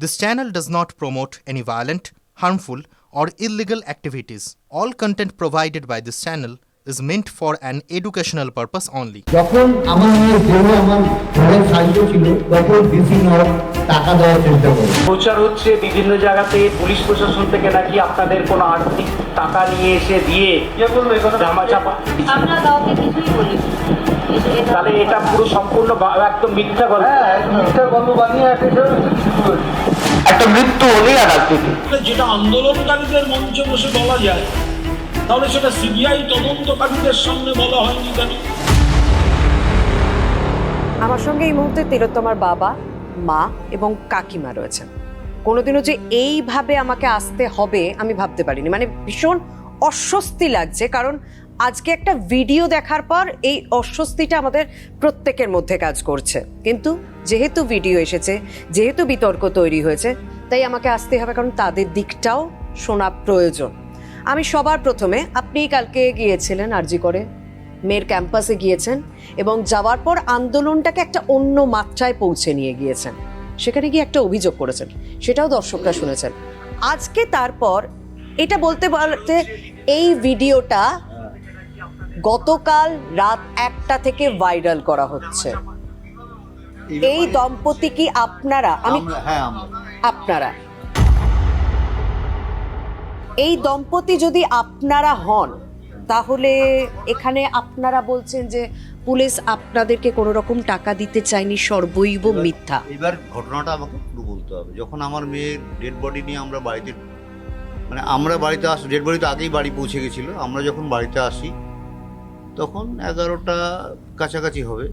This channel does not promote any violent, harmful, or illegal activities. All content provided by this channel is meant for an educational purpose only. যখন আমার মেয়ের দেহ আমার ঘরের সাহায্য ছিল তখন ডিসি টাকা দেওয়ার চেষ্টা করে প্রচার হচ্ছে বিভিন্ন জায়গাতে পুলিশ প্রশাসন থেকে নাকি আপনাদের কোনো আর্থিক টাকা নিয়ে এসে দিয়ে জামা চাপা আমরা কাউকে কিছুই বলি তাহলে এটা পুরো সম্পূর্ণ একদম মিথ্যা গল্প। মিথ্যা গল্প বানিয়ে একটা একটা মৃত্যু হলেই আর রাজনীতি যেটা আন্দোলনকারীদের মঞ্চে বসে বলা যায় তাহলে সেটা সিবিআই তদন্তকারীদের সামনে বলা হয়নি কেন? আমার সঙ্গে এই মুহূর্তে তিলোত্তমার বাবা মা এবং কাকিমা রয়েছেন। কোনোদিনও যে এইভাবে আমাকে আসতে হবে আমি ভাবতে পারিনি। মানে ভীষণ অস্বস্তি লাগছে কারণ আজকে একটা ভিডিও দেখার পর এই অস্বস্তিটা আমাদের প্রত্যেকের মধ্যে কাজ করছে। কিন্তু যেহেতু ভিডিও এসেছে, যেহেতু বিতর্ক তৈরি হয়েছে, তাই আমাকে আসতে হবে কারণ তাদের দিকটাও শোনা প্রয়োজন। আমি সবার প্রথমে আপনি কালকে গিয়েছিলেন আরজি করে, মেয়ের ক্যাম্পাসে গিয়েছেন এবং যাওয়ার পর আন্দোলনটাকে একটা অন্য মাত্রায় পৌঁছে নিয়ে গিয়েছেন। সেখানে গিয়ে একটা অভিযোগ করেছেন, সেটাও দর্শকরা শুনেছেন। আজকে তারপর, এটা বলতে বলতে এই ভিডিওটা গতকাল রাত একটা থেকে ভাইরাল করা হচ্ছে। এই দম্পতি কি আপনারা? আমি হ্যাঁ আপনারা। এই দম্পতি যদি আপনারা হন তাহলে এখানে আপনারা বলছেন যে পুলিশ আপনাদেরকে কোনো রকম টাকা দিতে চায়নি সর্বৈব মিথ্যা। এবার ঘটনাটা আমাকে পুরো বলতে হবে। যখন আমার মেয়ের ডেড বডি নিয়ে আমরা বাড়িতে মানে আমরা বাড়িতে আস ডেড বডি তো আগেই বাড়ি পৌঁছে গেছিল। আমরা যখন বাড়িতে আসি তখন এগারোটা কাছাকাছি হবে।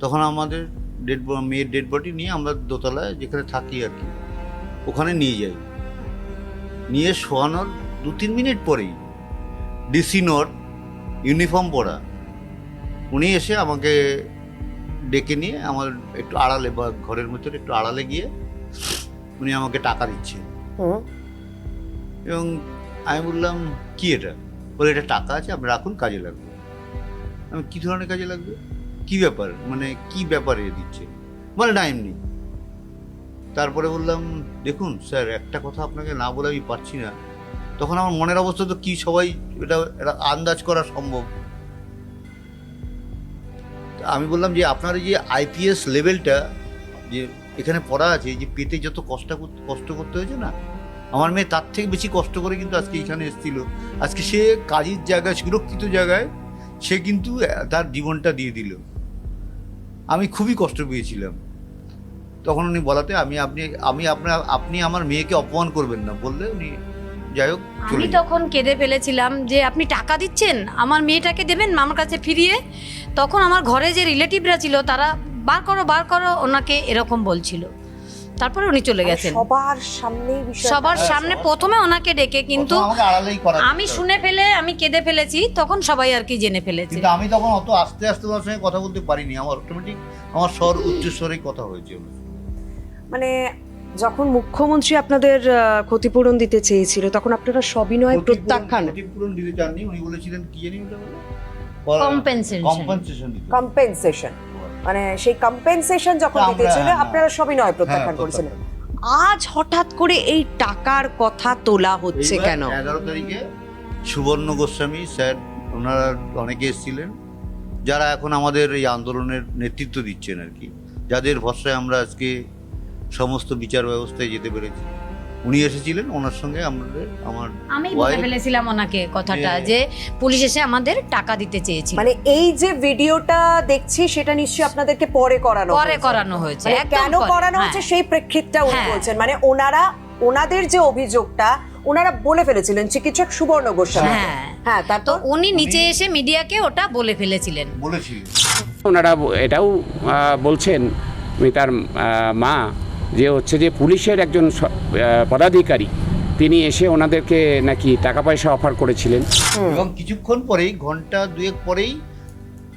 তখন আমাদের ডেড মেয়ের ডেড বডি নিয়ে আমরা দোতলায় যেখানে থাকি আর কি ওখানে নিয়ে যাই। নিয়ে শোয়ানোর দু তিন মিনিট পরেই ডিসি নোর ইউনিফর্ম পরা উনি এসে আমাকে ডেকে নিয়ে আমার একটু আড়ালে বা ঘরের ভিতরে একটু আড়ালে গিয়ে উনি আমাকে টাকা দিচ্ছেন। এবং আমি বললাম কি এটা? বলে এটা টাকা আছে আপনি রাখুন কাজে লাগবে। আমি কি ধরনের কাজে লাগবে? কি ব্যাপার? মানে কি ব্যাপারে দিচ্ছে? বলে, না, এমনি। তারপরে বললাম, দেখুন, স্যার, একটা কথা আপনাকে না বলে আমি পারছি না। তখন আমার মনের অবস্থা তো কি, সবাই এটা আন্দাজ করা সম্ভব। আমি বললাম যে, আপনার যে আইপিএস লেভেলটা, যে এখানে পড়া আছে, যে পেতে যত কষ্ট কষ্ট করতে হয়েছে না, আমার মেয়ে তার থেকে বেশি কষ্ট করে কিন্তু আজকে এখানে এসেছিল। আজকে সে কাজের জায়গায়, সুরক্ষিত জায়গায় সে কিন্তু তার জীবনটা দিয়ে দিল। আমি খুবই কষ্ট পেয়েছিলাম। তখন উনি বলাতে আমি আপনি আমি আপনার আপনি আমার মেয়েকে অপমান করবেন না। বললে উনি যাই হোক আমি তখন কেঁদে ফেলেছিলাম যে আপনি টাকা দিচ্ছেন? আমার মেয়েটাকে দেবেন আমার কাছে ফিরিয়ে? তখন আমার ঘরে যে রিলেটিভরা ছিল তারা বার করো বার করো। ওনাকে এরকম বলছিল। তারপরে উনি চলে গেছেন। সবার সামনে সবার সামনে প্রথমে ওনাকে ডেকে কিন্তু আমি শুনে ফেলে আমি কেঁদে ফেলেছি তখন সবাই আর কি জেনে ফেলেছে। কিন্তু আমি তখন অত আস্তে আস্তে ওনার সঙ্গে কথা বলতে পারিনি। আমার অটোমেটিক আমার স্বর উচ্চস্বরেই কথা হয়েছে মানে যখন মুখ্যমন্ত্রী আপনাদের ক্ষতিপূরণ দিতে চেয়েছিল তখন আপনারা সবিনয় প্রত্যাখ্যান। ক্ষতিপূরণ দিতে চাননি? উনি বলেছিলেন কি জানি কম্পেনসেশন কম্পেনসেশন মানে সেই কম্পেনসেশন যখন দিতে ছিল হ্যাঁ, আপনারা সবিনয় প্রত্যাখ্যান হ্যাঁ, করেছিলেন। আজ হঠাৎ করে এই টাকার কথা তোলা হচ্ছে কেন? এগারো তারিখে সুবর্ণ গোস্বামী স্যার ওনারা অনেকে এসেছিলেন যারা এখন আমাদের এই আন্দোলনের নেতৃত্ব দিচ্ছেন আর কি যাদের ভরসায় আমরা আজকে সমস্ত বিচার ব্যবস্থায় যেতে পেরেছি। উনি এসেছিলেন ওনার সঙ্গে আমাদের আমার আমি বলে ফেলেছিলাম ওনাকে কথাটা যে- যে পুলিশ এসে আমাদের টাকা দিতে চেয়েছিল। মানে এই যে ভিডিওটা দেখছি সেটা নিশ্চয়ই আপনাদেরকে পরে করানো পরে করানো হয়েছে মানে কেন করানো হয়েছে সেই প্রেক্ষিতটা উনি হ্যাঁ। বলছেন। মানে ওনারা ওনাদের যে অভিযোগটা ওনারা বলে ফেলেছিলেন চিকিৎসক সুবর্ণ গোস্বামী। হ্যাঁ। হ্যাঁ তো উনি নিচে এসে মিডিয়াকে ওটা বলে ফেলেছিলেন। বলেছিলেন। ওনারা এটাও আহ, বলছেন মিতার আহ, মা যে হচ্ছে যে পুলিশের একজন পদাধিকারী তিনি এসে ওনাদেরকে নাকি টাকা পয়সা অফার করেছিলেন। এবং কিছুক্ষণ পরেই ঘণ্টা দুয়েক পরেই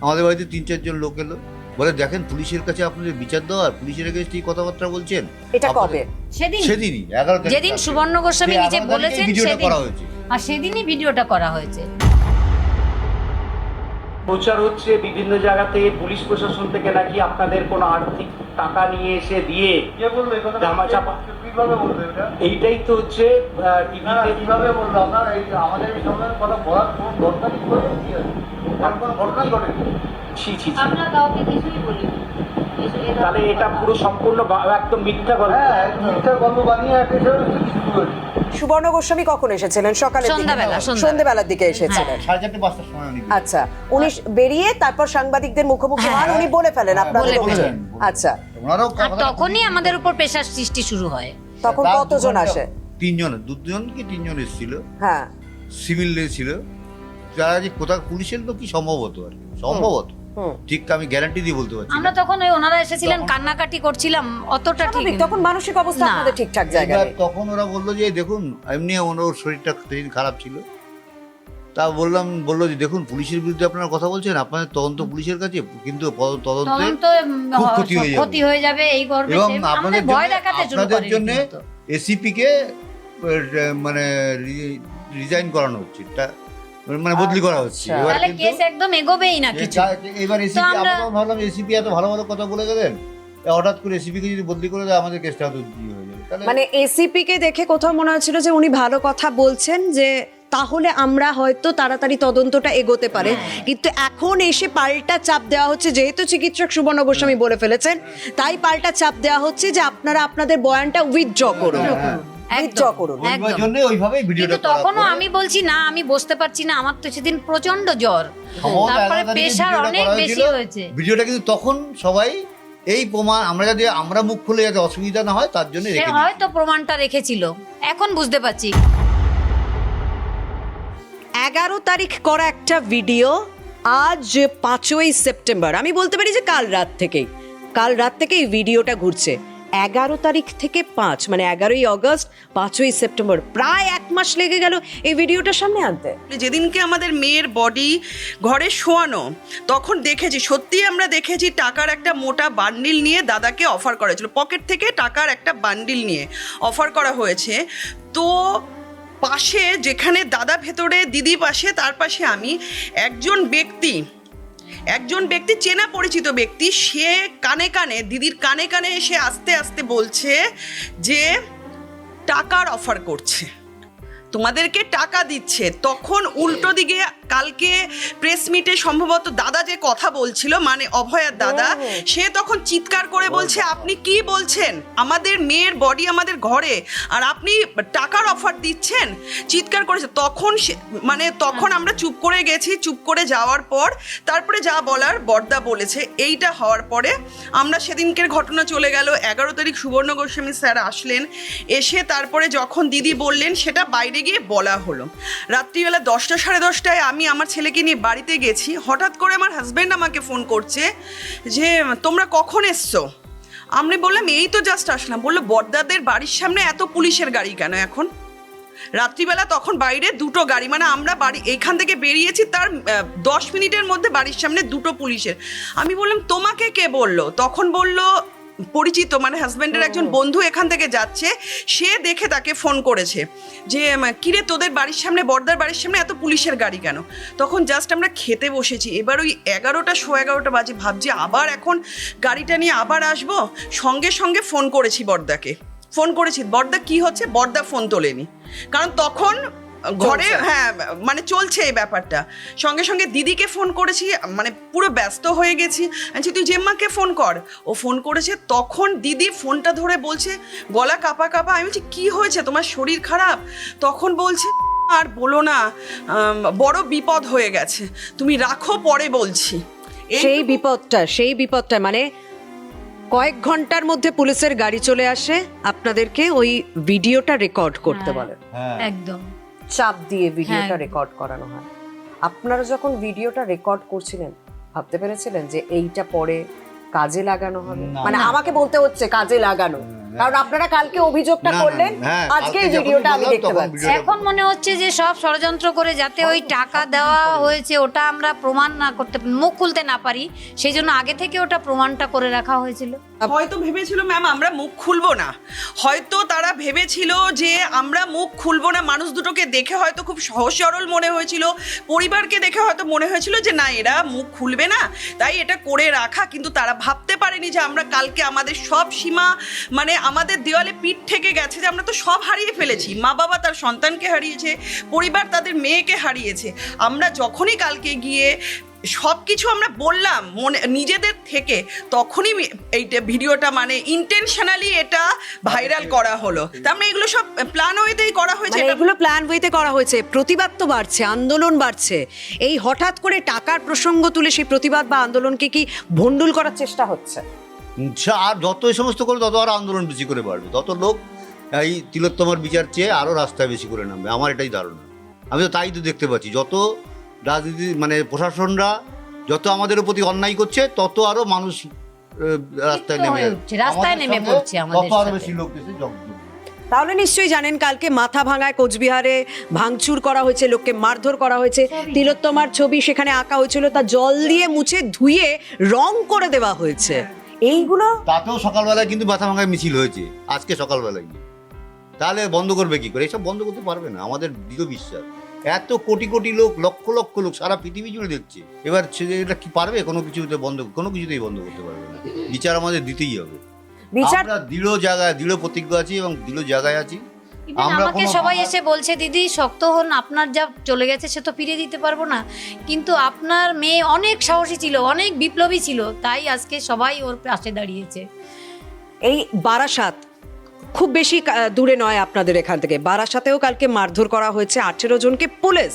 আমাদের বাড়িতে তিন চারজন লোক এলো। বলে দেখেন পুলিশের কাছে আপনাদের বিচার দেওয়ার পুলিশের কাছে এই কথাবার্তা বলছেন? এটা কবে? সেদিন সেদিনই এগারো যেদিন সুবর্ণ গোস্বামী নিজে বলেছেন ভিডিওটা সেদিন। করা হয়েছে। আর সেদিনই ভিডিওটা করা হয়েছে। প্রচার হচ্ছে বিভিন্ন জায়গাতে পুলিশ প্রশাসন থেকে নাকি আপনাদের কোনো আর্থিক টাকা নিয়ে এসে দিয়ে ধামা চাপা এইটাই তো হচ্ছে টিভিতে কীভাবে বলল? আপনার এই আমাদের এই সময়ের কথা বলার কোনো দরকারই কোনো ঘটনাই ঘটেনি? ছি ছি ছি। আমরা কাউকে কিছুই বলি তাহলে এটা পুরো সম্পূর্ণ একদম মিথ্যা গল্প। হ্যাঁ মিথ্যা গল্প বানিয়ে সুবর্ণ গোস্বামী কখন এসেছিলেন? সকালে সন্ধ্যাবেলা, সন্ধ্যাবেলা। সন্ধ্যাবেলার দিকে এসেছিলেন। সময় উনি আচ্ছা উনি বেরিয়ে তারপর সাংবাদিকদের মুখোমুখি হন উনি বলে ফেলেন আপনাদের অভিযোগ আচ্ছা। তখনই আমাদের উপর প্রেশার সৃষ্টি শুরু হয়। তখন কতজন আসে? তিনজন দুজন কি তিনজন এসেছিল? হ্যাঁ। সিভিল ছিল। যারা যে কোথাও পুলিশের লোক কি সম্ভবত আর কি? সম্ভবত। ঠিক আমি গ্যারান্টি দিয়ে বলতে পারছি আমরা তখন ওই ওনারা এসেছিলেন কান্নাকাটি করছিলাম অতটা ঠিক তখন মানসিক অবস্থা না। আপনাদের ঠিকঠাক জায়গায় তখন ওরা বলল যে দেখুন এমনি ওনার শরীরটা সেদিন খারাপ ছিল। তা বললাম বলল যে দেখুন পুলিশের বিরুদ্ধে আপনারা কথা বলছেন আপনাদের তদন্ত পুলিশের কাছে কিন্তু তদন্তে খুব ক্ষতি হয়ে যাবে। ক্ষতি হয়ে যাবে এই গর্বে এবং আপনাদের আমাদের ভয় দেখাতে শুরু আপনাদের জন্য এসিপি কে মানে রিজাইন করানো হচ্ছে। এটা মানে বদলি করা হচ্ছে। আচ্ছা। এবার তাহলে কেস একদম এগোবেই না কিছু। এবার এসিপি আমরা- ভাবলাম এসিপি এত ভালো ভালো কথা বলে গেলেন হঠাৎ করে এসিপি কে যদি বদলি করে দেয় আমাদের কেসটা হয়তো হয়ে যাবে। মানে এসিপি কে দেখে কোথাও মনে হচ্ছিল যে উনি ভালো কথা বলছেন যে তাহলে আমরা হয়তো তাড়াতাড়ি তদন্তটা এগোতে পারে। কিন্তু এখন এসে পাল্টা চাপ দেওয়া হচ্ছে যেহেতু চিকিৎসক সুবর্ণ গোস্বামী বলে ফেলেছেন তাই পাল্টা চাপ দেওয়া হচ্ছে যে আপনারা আপনাদের বয়ানটা উইথড্র করুন। উইথড্র করুন। ওই জন্য ওইভাবেই ভিডিওটা কিন্তু তখনও আমি বলছি না আমি বসতে পারছি না আমার তো সেদিন প্রচণ্ড জ্বর। তারপরে প্রেশার অনেক বেশি হয়েছে। ভিডিওটা কিন্তু তখন সবাই এই প্রমাণ আমরা যাতে আমরা মুখ খুলে যাতে অসুবিধা না হয় তার জন্য রেখে হয়তো প্রমাণটা রেখেছিল। এখন বুঝতে পারছি। এগারো তারিখ করা একটা ভিডিও আজ পাঁচই সেপ্টেম্বর। আমি বলতে পারি যে কাল রাত থেকেই। কাল রাত থেকে এই ভিডিওটা ঘুরছে। এগারো তারিখ থেকে পাঁচ মানে এগারোই অগস্ট, পাঁচই সেপ্টেম্বর। প্রায় এক মাস লেগে গেল এই ভিডিওটা সামনে আনতে। যেদিনকে আমাদের মেয়ের বডি ঘরে শোয়ানো, তখন দেখেছি সত্যি আমরা দেখেছি টাকার একটা মোটা বান্ডিল নিয়ে দাদাকে অফার করা হয়েছিল। পকেট থেকে টাকার একটা বান্ডিল নিয়ে অফার করা হয়েছে। তো পাশে যেখানে দাদা ভেতরে, দিদি পাশে, তার পাশে আমি একজন ব্যক্তি একজন ব্যক্তি, চেনা পরিচিত ব্যক্তি, সে কানে কানে, দিদির কানে কানে এসে আস্তে আস্তে বলছে যে, টাকার অফার করছে। তোমাদেরকে টাকা দিচ্ছে। তখন উল্টো দিকে কালকে প্রেস মিটে সম্ভবত দাদা যে কথা বলছিল মানে অভয়ার দাদা সে তখন চিৎকার করে বলছে আপনি কি বলছেন? আমাদের মেয়ের বডি আমাদের ঘরে আর আপনি টাকার অফার দিচ্ছেন? চিৎকার করেছে। তখন সে মানে তখন আমরা চুপ করে গেছি চুপ করে যাওয়ার পর তারপরে যা বলার বর্দা বলেছে এইটা হওয়ার পরে আমরা সেদিনকের ঘটনা চলে গেল। এগারো তারিখ সুবর্ণ গোস্বামী স্যার আসলেন এসে তারপরে যখন দিদি বললেন সেটা বাইরে গিয়ে বলা হলো। রাত্রিবেলা দশটা সাড়ে দশটায় আমি আমার ছেলেকে নিয়ে বাড়িতে গেছি। হঠাৎ করে আমার হাজব্যান্ড আমাকে ফোন করছে যে, তোমরা কখন এসছো? আমি বললাম, এই তো জাস্ট আসলাম। বলল, বর্দাদের বাড়ির সামনে এত পুলিশের গাড়ি কেন এখন? রাত্রিবেলা তখন বাইরে দুটো গাড়ি মানে আমরা বাড়ি, এখান থেকে বেরিয়েছি, তার দশ মিনিটের মধ্যে বাড়ির সামনে দুটো পুলিশের। আমি বললাম, তোমাকে কে বলল? তখন বলল পরিচিত মানে হাজব্যান্ডের একজন বন্ধু এখান থেকে যাচ্ছে সে দেখে তাকে ফোন করেছে যে কিরে তোদের বাড়ির সামনে বর্দার বাড়ির সামনে এত পুলিশের গাড়ি কেন? তখন জাস্ট আমরা খেতে বসেছি। এবার ওই এগারোটা শো এগারোটা বাজে ভাবছি আবার এখন গাড়িটা নিয়ে আবার আসব। সঙ্গে সঙ্গে ফোন করেছি বর্দাকে। ফোন করেছি বর্দা কি হচ্ছে? বর্দা ফোন তোলেনি। কারণ তখন ঘরে হ্যাঁ মানে চলছে এই ব্যাপারটা। সঙ্গে সঙ্গে দিদিকে ফোন করেছি মানে পুরো ব্যস্ত হয়ে গেছি। আচ্ছা তুই জেম্মাকে ফোন কর। ও ফোন করেছে তখন দিদি ফোনটা ধরে বলছে গলা কাপা কাপা আমি বলছি কী হয়েছে? তোমার শরীর খারাপ? তখন বলছে আর বলো না বড় বিপদ হয়ে গেছে। তুমি রাখো পরে বলছি। সেই বিপদটা সেই বিপদটা মানে কয়েক ঘণ্টার মধ্যে পুলিশের গাড়ি চলে আসে আপনাদেরকে ওই ভিডিওটা রেকর্ড করতে হ্যাঁ। বলে। হ্যাঁ। একদম। চাপ দিয়ে ভিডিওটা হ্যাঁ। রেকর্ড করানো হয়। আপনারা যখন ভিডিওটা রেকর্ড করছিলেন ভাবতে পেরেছিলেন যে এইটা পরে কাজে লাগানো হবে? মানে আমাকে বলতে হচ্ছে কাজে লাগানো। কারণ আপনারা কালকে অভিযোগটা করলেন হ্যাঁ, আজকে এই ভিডিওটা আমি দেখতে পাচ্ছি। এখন মনে হচ্ছে যে সব ষড়যন্ত্র করে যাতে ওই টাকা দেওয়া হয়েছে ওটা আমরা প্রমাণ না করতে মুখ খুলতে না পারি সেই জন্য আগে থেকে ওটা প্রমাণটা করে রাখা হয়েছিল। হয়তো ভেবেছিল ম্যাম আমরা মুখ খুলবো না। হয়তো তারা ভেবেছিল যে আমরা মুখ খুলবো না মানুষ দুটোকে দেখে হয়তো খুব সহজ সরল মনে হয়েছিল পরিবারকে দেখে হয়তো মনে হয়েছিল যে না এরা মুখ খুলবে না। তাই এটা করে রাখা কিন্তু তারা ভাবতে পারেনি যে আমরা কালকে আমাদের সব সীমা মানে আমাদের দেওয়ালে পিঠ থেকে গেছে যে আমরা তো সব হারিয়ে ফেলেছি। মা বাবা তার সন্তানকে হারিয়েছে, পরিবার তাদের মেয়েকে হারিয়েছে। আমরা যখনই কালকে গিয়ে সব কিছু আমরা বললাম মনে, নিজেদের থেকে, তখনই এইটা ভিডিওটা মানে ইন্টেনশনালি এটা ভাইরাল করা হলো। তার মানে এগুলো সব প্ল্যান ওয়েতেই করা হয়েছে। মানে এগুলো প্ল্যান ওয়েতে করা হয়েছে। প্রতিবাদ তো বাড়ছে, আন্দোলন বাড়ছে। এই হঠাৎ করে টাকার প্রসঙ্গ তুলে সেই প্রতিবাদ বা আন্দোলনকে কি ভন্ডুল করার চেষ্টা হচ্ছে? আর যত এই সমস্ত করে তত আরও আন্দোলন বেশি করে বাড়বে। তত লোক এই তিলোত্তমার বিচার চেয়ে আরও রাস্তায় বেশি করে নামবে। আমার এটাই ধারণা। আমি তো তাই তো দেখতে পাচ্ছি। যত রাজনীতি মানে প্রশাসনরা যত আমাদের প্রতি অন্যায় করছে তত আরও মানুষ রাস্তায় নেমে যাচ্ছে। রাস্তায় নেমে পড়ছে তত বেশি লোক এসে তাহলে নিশ্চয়ই জানেন কালকে মাথা ভাঙায় কোচবিহারে ভাঙচুর করা হয়েছে লোককে মারধর করা হয়েছে। তিলোত্তমার ছবি সেখানে আঁকা হয়েছিল তা জল দিয়ে মুছে ধুয়ে রং করে দেওয়া হয়েছে। এইগুলো? তাতেও সকালবেলায় কিন্তু মাথা ভাঙায় মিছিল হয়েছে। আজকে সকালবেলায় তাহলে বন্ধ করবে কি করে? এসব বন্ধ করতে পারবে না। আমাদের দৃঢ় বিশ্বাস। এত কোটি কোটি লোক লক্ষ লক্ষ লোক সারা পৃথিবী জুড়ে দেখছে। এবার এটা কি পারবে? কোনো কিছুতে বন্ধ কোনো কিছুতেই বন্ধ করতে পারবে না। বিচার আমাদের দিতেই হবে। বিচার আমরা দৃঢ় জায়গায় দৃঢ় প্রতিজ্ঞা আছি এবং দৃঢ় জায়গায় আছি। আমরা আমাকে সবাই এসে বলছে দিদি শক্ত হন আপনার যা চলে গেছে সে তো ফিরে দিতে পারব না। কিন্তু আপনার মেয়ে অনেক সাহসী ছিল অনেক বিপ্লবী ছিল তাই আজকে সবাই ওর পাশে দাঁড়িয়েছে। এই বারাসাত খুব বেশি দূরে নয় আপনাদের এখান থেকে। বারাসাতেও কালকে মারধর করা হয়েছে আঠেরো জনকে পুলিশ।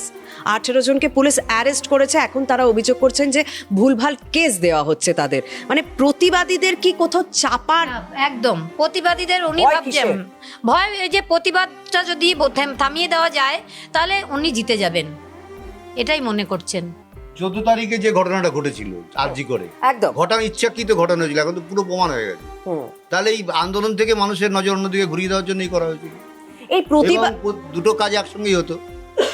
আঠেরো জনকে পুলিশ অ্যারেস্ট করেছে। এখন তারা অভিযোগ করছেন যে ভুলভাল কেস দেওয়া হচ্ছে তাদের। মানে প্রতিবাদীদের কি কোথাও চাপার একদম। প্রতিবাদীদের উনি ভাবছেন। ভয় এই যে প্রতিবাদটা যদি থামিয়ে দেওয়া যায় তাহলে উনি জিতে যাবেন। এটাই মনে করছেন। চোদ্দ তারিখে যে ঘটনাটা ঘটেছিল আর্জি করে একদম। ঘটনা ইচ্ছাকৃত ঘটনা হয়েছিল এখন তো পুরো প্রমাণ হয়ে গেছে। তাহলে এই আন্দোলন থেকে মানুষের নজর অন্যদিকে ঘুরিয়ে দেওয়ার জন্যই করা হয়েছিল। এই প্রতিবাদ দুটো কাজ একসঙ্গেই হতো।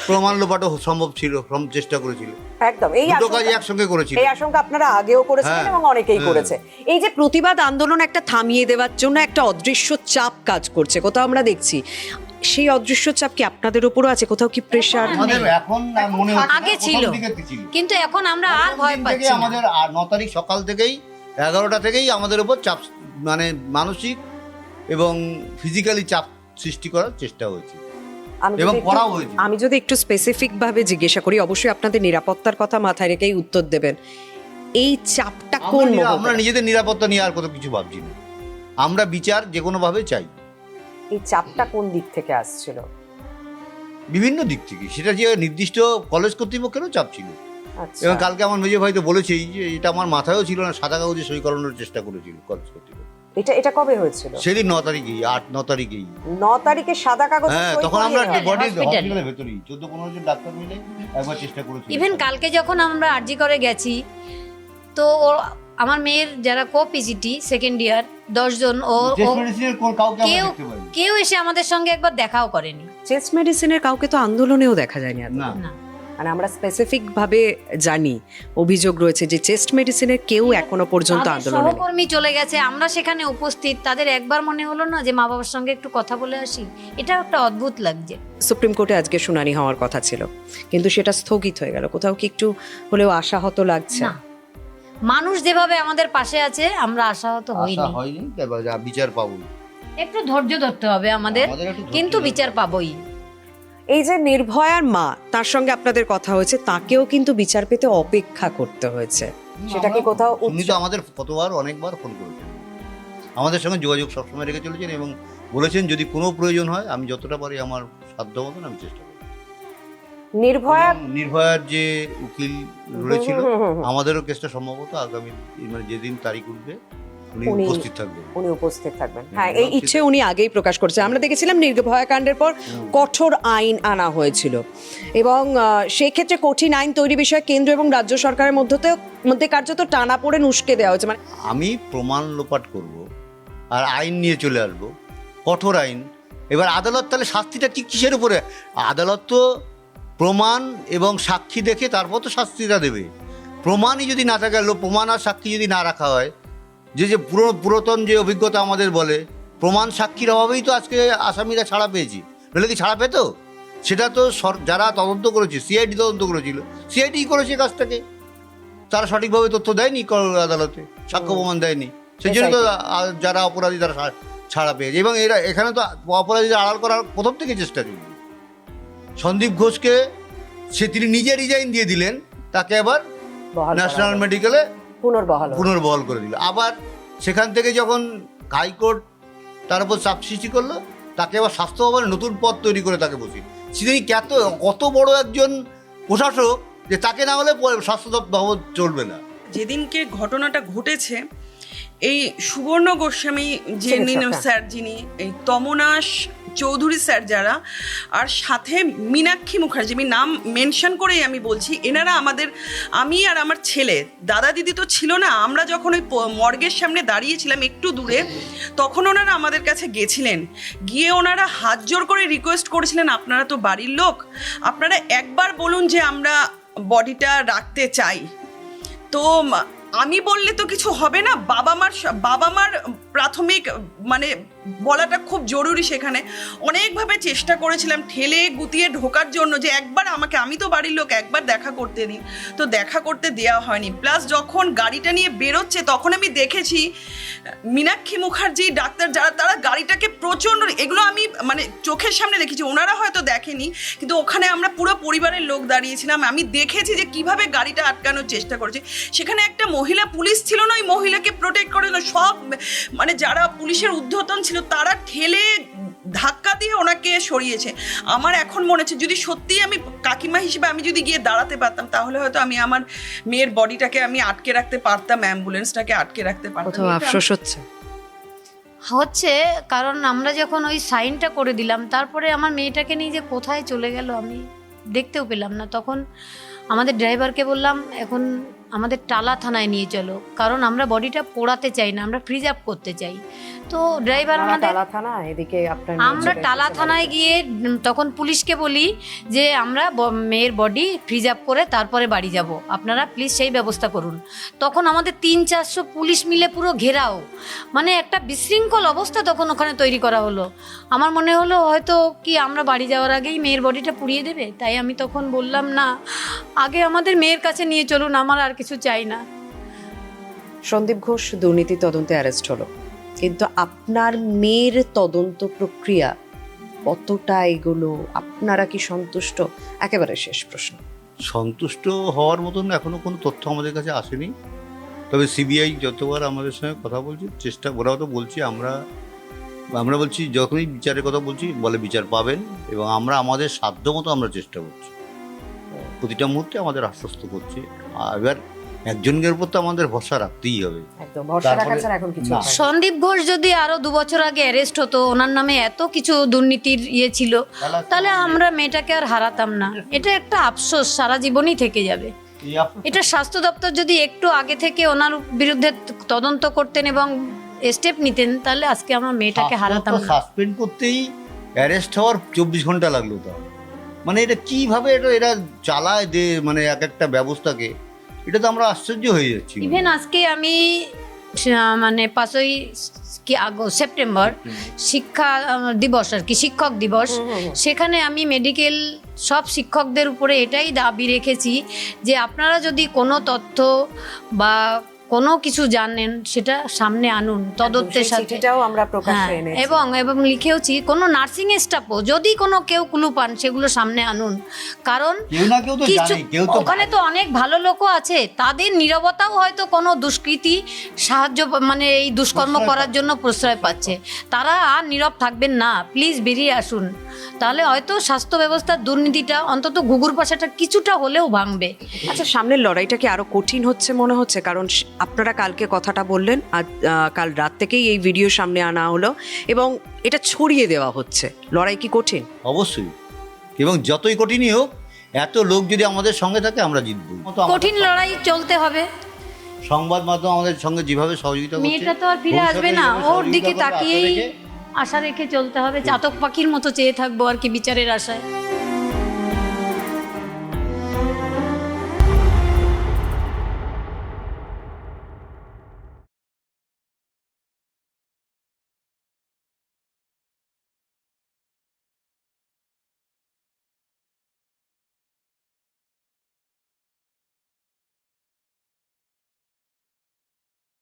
প্রমাণ লোপাটও সম্ভব ছিল চেষ্টা করেছিল। একদম এই দুটো কাজ একসঙ্গে করেছিল। এই আশঙ্কা আপনারা আগেও করেছিলেন হ্যাঁ, এবং অনেকেই হ্যাঁ। করেছে। এই যে প্রতিবাদ আন্দোলন একটা থামিয়ে দেওয়ার জন্য একটা অদৃশ্য চাপ কাজ করছে কোথাও আমরা দেখছি। সেই অদৃশ্য চাপ কি আপনাদের উপরও আছে? কোথাও কি প্রেশার আমাদের এখন মনে হচ্ছে আগে ছিল। কিন্তু এখন আমরা আর ভয় পাচ্ছি না। আমাদের আর ন তারিখ সকাল থেকেই এগারোটা থেকেই আমাদের উপর চাপ মানে মানসিক এবং ফিজিক্যালি চাপ সৃষ্টি করার চেষ্টা হয়েছে। আমি এবং যদি একটু- করাও হয়েছে। আমি যদি একটু স্পেসিফিক ভাবে জিজ্ঞাসা করি অবশ্যই আপনাদের নিরাপত্তার কথা মাথায় রেখেই উত্তর দেবেন। এই চাপটা কোন আমরা নিরা- মুহূর্তে? আমরা নিজেদের নিরাপত্তা নিয়ে আর কত কিছু ভাবছি না। আমরা বিচার যে কোনোভাবে চাই। এই চাপটা কোন দিক থেকে আসছিল? বিভিন্ন দিক থেকে। সেটা যে নির্দিষ্ট কলেজ কর্তৃপক্ষেরও চাপ ছিল। আচ্ছা। এবং কালকে আমার মেজে ভাই তো বলেছেই যে এটা আমার মাথায়ও ছিল না সাদা কাগজে সই করানোর চেষ্টা করেছিল কলেজ কর্তৃপক্ষ। এটা এটা কবে হয়েছিল? সেদিন ন তারিখেই আট ন তারিখেই। ন তারিখে সাদা কাগজ হ্যাঁ তখন আমরা বডি হসপিটালের ভেতরেই চোদ্দ পনেরো জন ডাক্তার মিলে একবার চেষ্টা করেছি ইভেন কালকে যখন আমরা আরজি করে গেছি তো ও আমার মেয়ের যারা কো পিজিটি সেকেন্ড ইয়ার দশজন ও ও- মেডিসিনের কাউকে আমরা কেউ কেউ এসে আমাদের সঙ্গে একবার দেখাও করেনি। চেস্ট মেডিসিনের কাউকে তো আন্দোলনেও দেখা যায়নি না। না। মানে আমরা স্পেসিফিক ভাবে জানি অভিযোগ রয়েছে যে চেস্ট মেডিসিনের কেউ এখনও পর্যন্ত আমাদের আন্দোলনে সহকর্মী চলে গেছে। আমরা সেখানে উপস্থিত। তাদের একবার মনে হলো না যে মা বাবার সঙ্গে একটু কথা বলে আসি। এটা একটা অদ্ভুত লাগছে। সুপ্রিম কোর্টে আজকে শুনানি হওয়ার কথা ছিল। কিন্তু সেটা স্থগিত হয়ে গেল। কোথাও কি একটু হলেও আশাহত লাগছে? না। মানুষ যেভাবে আমাদের পাশে আছে আমরা আশাহত আশা হইনি। হয়নি যা বিচার পাবো। একটু ধৈর্য ধরতে হবে আমাদের আমাদের একটু ধৈর্য কিন্তু ধরতে বিচার পাবোই। এই যে নির্ভয়ার মা তার সঙ্গে আপনাদের কথা হয়েছে তাকেও কিন্তু বিচার পেতে অপেক্ষা করতে হয়েছে। সেটা কি আমরা- কোথাও উনি তো আমাদের কতবার অনেকবার ফোন করেছেন। আমাদের সঙ্গে যোগাযোগ সবসময় রেখে চলেছেন এবং বলেছেন যদি কোনো প্রয়োজন হয় আমি যতটা পারি আমার সাধ্য মতন আমি চেষ্টা করব নির্ভয়া? নির্ভয়ার যে উকিল হুম। আমাদেরও কেসটা সম্ভবত আগামী মানে যেদিন তারিখ উঠবে উনি উপস্থিত থাকবেন। উনি উপস্থিত থাকবেন। হ্যাঁ এই ইচ্ছে উনি আগেই প্রকাশ করছে। আমরা দেখেছিলাম নির্ভয়া কাণ্ডের পর কঠোর আইন আনা হয়েছিল। এবং আহ, সেই ক্ষেত্রে কঠিন আইন তৈরি বিষয়ে কেন্দ্র এবং রাজ্য সরকারের মধ্যে মধ্যে কার্যত টানা পড়ে উস্কে দেওয়া হয়েছে। মানে আমি প্রমাণ লোপাট করব আর আইন নিয়ে চলে আসব। কঠোর আইন। এবার আদালত তাহলে শাস্তিটা কি কিসের উপরে? আদালত তো প্রমাণ এবং সাক্ষী দেখে তারপর তো শাস্তিটা দেবে। প্রমাণই যদি না থাকে প্রমাণ আর সাক্ষী যদি না রাখা হয় যে যে পুরো পুরাতন যে অভিজ্ঞতা আমাদের বলে প্রমাণ সাক্ষীর অভাবেই তো আজকে আসামিরা ছাড়া পেয়েছি। নইলে কি ছাড়া পেতো? সেটা তো যারা তদন্ত করেছে সিআইডি তদন্ত করেছিল সিআইডি করেছে কাজটাকে। তারা সঠিকভাবে তথ্য দেয়নি আদালতে সাক্ষ্য প্রমাণ দেয়নি। সেই জন্য তো যারা অপরাধী তারা ছাড়া পেয়েছে। এবং এরা এখানে তো অপরাধীদের আড়াল করার প্রথম থেকে চেষ্টা চলছে। সন্দীপ ঘোষকে সে তিনি নিজে রিজাইন দিয়ে দিলেন তাকে আবার ন্যাশনাল মেডিকেলে পুনর্বহাল পুনর্বহাল করে দিল। আবার সেখান থেকে যখন হাইকোর্ট তার উপর চাপ সৃষ্টি করল তাকে আবার স্বাস্থ্য ভবনে নতুন পদ তৈরি করে তাকে বসি তিনি কত কত বড় একজন প্রশাসক যে তাকে না হলে স্বাস্থ্য দপ্তর ভবন চলবে না। যেদিনকে ঘটনাটা ঘটেছে এই সুবর্ণ গোস্বামী যে চিকিৎসক, নিন- হ্যাঁ। স্যার যিনি এই তমনাশ চৌধুরী স্যার যারা আর সাথে মীনাক্ষী মুখার্জি আমি নাম মেনশন করেই আমি বলছি এনারা আমাদের আমি আর আমার ছেলে দাদা দিদি তো ছিল না আমরা যখন ওই মর্গের সামনে দাঁড়িয়েছিলাম একটু দূরে তখন ওনারা আমাদের কাছে গেছিলেন গিয়ে ওনারা হাত জোর করে রিকোয়েস্ট করেছিলেন আপনারা তো বাড়ির লোক আপনারা একবার বলুন যে আমরা বডিটা রাখতে চাই তো আমি বললে তো কিছু হবে না। বাবা মার বাবা মার প্রাথমিক মানে বলাটা খুব জরুরি সেখানে। অনেকভাবে চেষ্টা করেছিলাম ঠেলে গুতিয়ে ঢোকার জন্য যে একবার আমাকে, আমি তো বাড়ির লোক, একবার দেখা করতে দিন। তো দেখা করতে দেওয়া হয়নি। প্লাস যখন গাড়িটা নিয়ে বেরোচ্ছে, তখন আমি দেখেছি মীনাক্ষী মুখার্জি, ডাক্তার যারা, তারা গাড়িটাকে প্রচণ্ড এগুলো আমি মানে চোখের সামনে দেখেছি, ওনারা হয়তো দেখেনি, কিন্তু ওখানে আমরা পুরো পরিবারের লোক দাঁড়িয়েছিলাম। আমি দেখেছি যে কীভাবে গাড়িটা আটকানোর চেষ্টা করেছে। সেখানে একটা মহিলা পুলিশ ছিল না, ওই মহিলাকে প্রোটেক্ট করে সব মানে যারা পুলিশের উদ্ধতন ছিল, তারা ঠেলে ধাক্কা দিয়ে ওনাকে সরিয়েছে। আমার এখন মনে হচ্ছে যদি সত্যিই আমি কাকিমা হিসেবে আমি যদি গিয়ে দাঁড়াতে পারতাম তাহলে হয়তো আমি আমার মেয়ের বডিটাকে আমি আটকে রাখতে পারতাম অ্যাম্বুলেন্সটাকে আটকে রাখতে পারতাম। আফসোস হচ্ছে? হচ্ছে কারণ আমরা যখন ওই সাইনটা করে দিলাম তারপরে আমার মেয়েটাকে নিয়ে যে কোথায় চলে গেল আমি দেখতেও পেলাম না। তখন আমাদের ড্রাইভারকে বললাম এখন আমাদের টালা থানায় নিয়ে চলো কারণ আমরা বডিটা পোড়াতে চাই না আমরা ফ্রিজ আপ করতে চাই। তো ড্রাইভার আমাদের টালা থানা এদিকে আপনার আমরা টালা থানায় গিয়ে তখন পুলিশকে বলি যে আমরা মেয়ের বডি ফ্রিজ আপ করে তারপরে বাড়ি যাব। আপনারা প্লিজ সেই ব্যবস্থা করুন। তখন আমাদের তিন চারশো পুলিশ মিলে পুরো ঘেরাও। মানে একটা বিশৃঙ্খল অবস্থা তখন ওখানে তৈরি করা হলো। আমার মনে হলো হয়তো কি আমরা বাড়ি যাওয়ার আগেই মেয়ের বডিটা পুড়িয়ে দেবে? তাই আমি তখন বললাম না আগে আমাদের মেয়ের কাছে নিয়ে চলুন আমার আর কিছু চাই না। সন্দীপ ঘোষ দুর্নীতি তদন্তে অ্যারেস্ট হলো। কিন্তু আপনার মেয়ের তদন্ত প্রক্রিয়া কতটা এগুলো? আপনারা কি সন্তুষ্ট? একেবারে শেষ প্রশ্ন। সন্তুষ্ট হওয়ার মতন এখনও কোনো তথ্য আমাদের কাছে আসেনি। তবে সিবিআই যতবার আমাদের সঙ্গে কথা বলছি চেষ্টা ওরাও তো বলছি আমরা আমরা বলছি যখনই বিচারের কথা বলছি বলে বিচার পাবেন এবং আমরা আমাদের সাধ্য মতো আমরা চেষ্টা করছি। প্রতিটা মুহূর্তে আমাদের আশ্বস্ত করছি। আর এবার একজনের উপর তো আমাদের ভরসা রাখতেই হবে। একদম ভরসা রাখা ছাড়া এখন কিছু না। না। সন্দীপ ঘোষ যদি আরও দু বছর আগে অ্যারেস্ট হতো ওনার নামে এত কিছু দুর্নীতির ইয়ে ছিল তাহলে আমরা মেয়েটাকে আর হারাতাম না। এটা একটা আফসোস সারা জীবনই থেকে যাবে। এটা স্বাস্থ্য দপ্তর যদি একটু আগে থেকে ওনার বিরুদ্ধে তদন্ত করতেন এবং স্টেপ নিতেন তাহলে আজকে আমার মেয়েটাকে হারাতাম সাসপেন্ড করতেই অ্যারেস্ট হওয়ার চব্বিশ ঘণ্টা লাগল তাও। মানে এটা কীভাবে এটা এরা চালায় দে মানে এক একটা ব্যবস্থাকে? এটা তো আমরা আশ্চর্য হয়ে যাচ্ছি ইভেন আজকে আমি মানে পাঁচই কি আগস্ট সেপ্টেম্বর শিক্ষা দিবস আর কি শিক্ষক দিবস। সেখানে আমি মেডিকেল সব শিক্ষকদের উপরে এটাই দাবি রেখেছি যে আপনারা যদি কোনো তথ্য বা কোনো কিছু জানেন সেটা সামনে আনুন তদন্তের সাথে। আমরা প্রকাশ্যে হ্যাঁ, এবং এবং লিখেওছি কোনো নার্সিং স্টাফও যদি কোনো কেউ কুলু পান সেগুলো সামনে আনুন। কারণ কেউ তো কিছু জানে কেউ তো ওখানে তো অনেক ভালো লোকও আছে তাদের নীরবতাও হয়তো কোনো দুষ্কৃতি সাহায্য মানে এই দুষ্কর্ম করার জন্য প্রশ্রয় পাচ্ছে। তারা আর নীরব থাকবেন না প্লিজ বেরিয়ে আসুন। তাহলে হয়তো স্বাস্থ্য ব্যবস্থার দুর্নীতিটা অন্তত ঘুঘুর পাশাটা কিছুটা হলেও ভাঙবে। আচ্ছা সামনের লড়াইটা কি আরও কঠিন হচ্ছে মনে হচ্ছে? কারণ আপনারা কালকে কথাটা বললেন আজ কাল রাত থেকেই এই ভিডিও সামনে আনা হলো এবং এটা ছড়িয়ে দেওয়া হচ্ছে। লড়াই কি কঠিন? অবশ্যই। এবং যতই কঠিনই হোক এত লোক যদি আমাদের সঙ্গে থাকে আমরা জিতবো। কঠিন লড়াই চলতে হবে। সংবাদ মাধ্যম আমাদের সঙ্গে যেভাবে সহযোগিতা করছে মেয়েটা তো আর ফিরে আসবে না। ওর দিকে তাকিয়েই আশা রেখে চলতে হবে। চাতক পাখির মতো চেয়ে থাকব আর কি বিচারের আশায়।